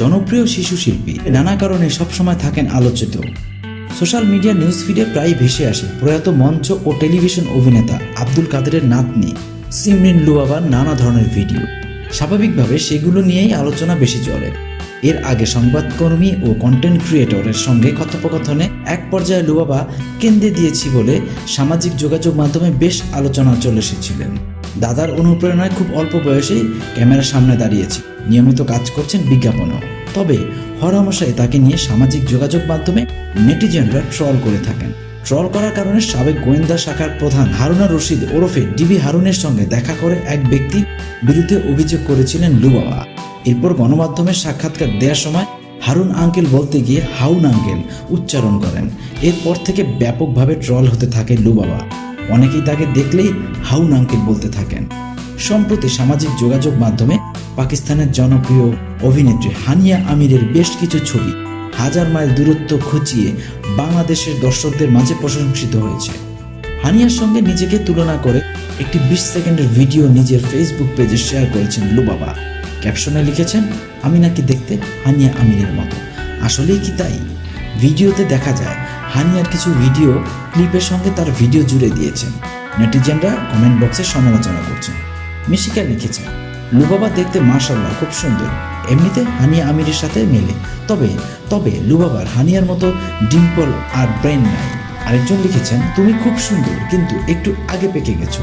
জনপ্রিয় শিশু শিল্পী। নানা কারণে সবসময় থাকেন আলোচিত। সোশ্যাল মিডিয়া নিউজ ফিডে প্রায় ভেসে আসে প্রয়াত মঞ্চ ও টেলিভিশন অভিনেতা আব্দুল কাদেরের নাতনি, সিমরিন লুবাবার নানা ধরনের ভিডিও। স্বাভাবিকভাবে সেগুলো নিয়েই আলোচনা বেশি চলে। এর আগে সংবাদকর্মী ও কন্টেন্ট ক্রিয়েটরের সঙ্গে কথোপকথনে এক পর্যায়ে লুবাবা কেন্দ্রে দিয়েছি বলে সামাজিক যোগাযোগ মাধ্যমে বেশ আলোচনা চলে এসেছিলেন। দাদার অনুপ্রেরণায় খুব অল্প বয়সেই ক্যামেরার সামনে দাঁড়িয়েছে। নিয়মিত কাজ করছেন বিজ্ঞাপনও। তবে হরহামেশাই তাকে নিয়ে সামাজিক যোগাযোগ মাধ্যমে নেটিজেনরা ট্রল করে থাকেন। ট্রল করার কারণে সাবেক গোয়েন্দা শাখার প্রধান হারুনা রশিদ ওরফে ডিবি হারুনের সঙ্গে দেখা করে এক ব্যক্তি বিরুদ্ধে অভিযোগ করেছিলেন লুবাবা এরপর গণমাধ্যমের সাক্ষাৎকার দেওয়ার সময় হারুন আঙ্কেল বলতে গিয়ে হাউন আঙ্কেল উচ্চারণ করেন। এরপর থেকে ব্যাপকভাবে ট্রল হতে থাকে লুবাবা অনেকেই তাকে দেখলেই হাউন আঙ্কেল বলতে থাকেন। সম্প্রতি সামাজিক যোগাযোগ মাধ্যমে পাকিস্তানের জনপ্রিয় অভিনেত্রী হানিয়া আমিরের বেশ কিছু ছবি হাজার মাইল দূরত্ব খুঁচিয়ে বাংলাদেশের দর্শকদের মাঝে প্রশংসিত হয়েছে। হানিয়ার সঙ্গে নিজেকে তুলনা করে একটি বিশ সেকেন্ডের ভিডিও নিজের ফেসবুক পেজে শেয়ার করেছেন লুবাবা। ক্যাপশনে লিখেছেন, আমি নাকি দেখতে হানিয়া আমিরের মতো। আসলেই কি তাই? ভিডিওতে দেখা যায়, হানিয়ার কিছু ভিডিও ক্লিপের সঙ্গে তার ভিডিও জুড়ে দিয়েছেন। নেটিজেনরা কমেন্ট বক্সে সমালোচনা করছেন। মিশিকা লিখেছেন লুবাবা দেখতে মার্শাল্লাহ খুব সুন্দর। এমনিতে হানিয়া আমিরের সাথে মেলে। তবে তবে লুবাবার হানিয়ার মতো ডিম্পল আর ব্রেন নাই। আরেকজন লিখেছেন, তুমি খুব সুন্দর, কিন্তু একটু আগে পেকে গেছো।